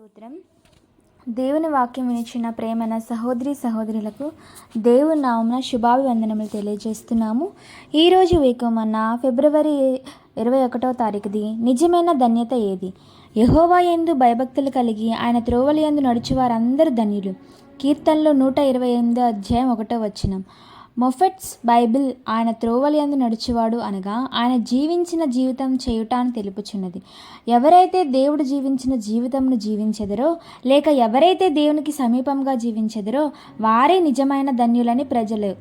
స్తోత్రం. దేవుని వాక్యం వినిచిన ప్రేమన సహోదరి సహోదరులకు దేవుని నామన శుభాభివందనములు తెలియజేస్తున్నాము. ఈరోజు వీకమన్న ఫిబ్రవరి ఇరవై ఒకటో తారీఖుది నిజమైన ధన్యత ఏది? యహోవా ఎందు భయభక్తులు కలిగి ఆయన త్రోవలి ఎందు నడుచు వారందరూ ధన్యులు. కీర్తనలో నూట ఇరవై ఎనిమిదో అధ్యాయం ఒకటో వచ్చినం మొఫెట్స్ బైబిల్ ఆయన త్రోవలియందు నడిచేవాడు అనగా ఆయన జీవించిన జీవితం చేయుట అని తెలుపుచున్నది. ఎవరైతే దేవుడు జీవించిన జీవితంను జీవించెదరో లేక ఎవరైతే దేవునికి సమీపంగా జీవించెదరో వారే నిజమైన ధన్యులని ప్రజలు.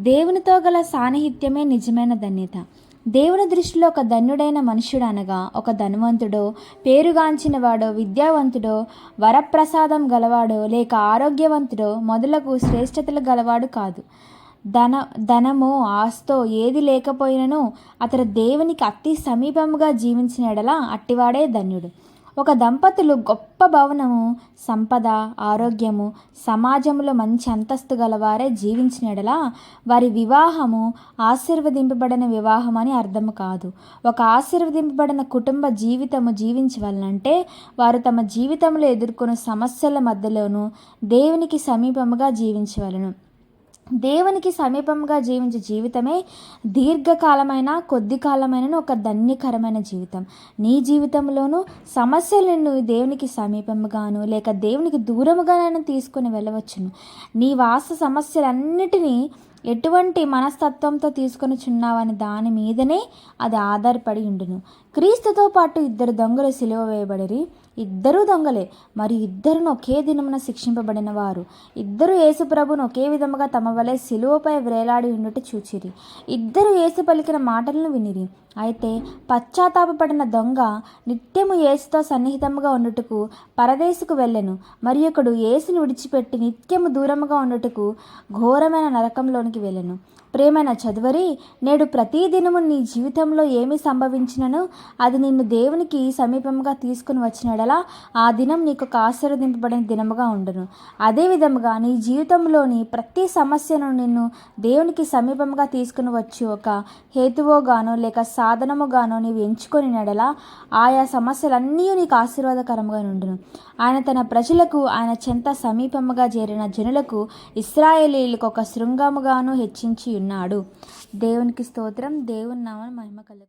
దేవునితో గల సాన్నిహిత్యమే నిజమైన ధన్యత. దేవుని దృష్టిలో ఒక ధన్యుడైన మనుష్యుడు అనగా ఒక ధనవంతుడో పేరుగాంచిన వాడో విద్యావంతుడో వరప్రసాదం గలవాడో లేక ఆరోగ్యవంతుడో మొదలకు శ్రేష్టతలు గలవాడు కాదు. ధన ధనమో ఆస్తో ఏది లేకపోయినను అతడు దేవునికి అతి సమీపముగా జీవించిన ఎడల అట్టివాడే ధన్యుడు. ఒక దంపతులు గొప్ప భవనము సంపద ఆరోగ్యము సమాజంలో మంచి అంతస్తు గలవారే జీవించిన ఎడల వారి వివాహము ఆశీర్వదింపబడిన వివాహం అని అర్థం కాదు. ఒక ఆశీర్వదింపబడిన కుటుంబ జీవితము జీవించవలనంటే వారు తమ జీవితంలో ఎదుర్కొన్న సమస్యల మధ్యలోనూ దేవునికి సమీపముగా జీవించవలను దేవునికి సమీపంగా జీవించే జీవితమే దీర్ఘకాలమైన కొద్ది కాలమైన ఒక ధన్యకరమైన జీవితం. నీ జీవితంలోనూ సమస్యలను దేవునికి సమీపంగాను లేక దేవునికి దూరముగానైనా తీసుకొని వెళ్ళవచ్చును. నీ వాస సమస్యలన్నిటినీ ఎటువంటి మనస్తత్వంతో తీసుకొని చున్నావని దాని మీదనే అది ఆధారపడి ఉండును. క్రీస్తుతో పాటు ఇద్దరు దొంగలు సిలువ వేయబడిరి. ఇద్దరూ దొంగలే. మరి ఇద్దరును ఒకే దినమున శిక్షింపబడిన వారు. ఇద్దరు యేసుప్రభును ఒకే విధముగా తమ వలె సిలువపై వ్రేలాడి ఉండుట చూచిరి. ఇద్దరు యేసు పలికిన మాటలను వినిరి. అయితే పశ్చాత్తాపడిన దొంగ నిత్యము యేసుతో సన్నిహితముగా ఉండుటకు పరదేశకు వెళ్ళెను. మరి ఒకడు యేసును విడిచిపెట్టి నిత్యము దూరముగా ఉండుటకు ఘోరమైన నరకంలోనికి వెళ్ళెను. ప్రేమైన చదువరి నేడు ప్రతిదినము నీ జీవితంలో ఏమి సంభవించినను అది నిన్ను దేవునికి సమీపంగా తీసుకుని వచ్చినడలా ఆ దినం నీకు ఒక ఆశీర్వదింపబడిన దినముగా ఉండును. అదే విధముగా నీ జీవితంలోని ప్రతి సమస్యను నిన్ను దేవునికి సమీపంగా తీసుకుని వచ్చి ఒక హేతువుగానో లేక సాధనముగానో నీవు ఎంచుకొని నడలా ఆయా సమస్యలన్నీ నీకు ఆశీర్వాదకరంగా ఉండును ఆయన తన ప్రజలకు ఆయన చెంత సమీపముగా చేరిన జనులకు ఇస్రాయేలీలకు ఒక శృంగముగాను హెచ్చించి ఉన్నాడు. దేవునికి స్తోత్రం దేవుని నామన మహిమ కలుగు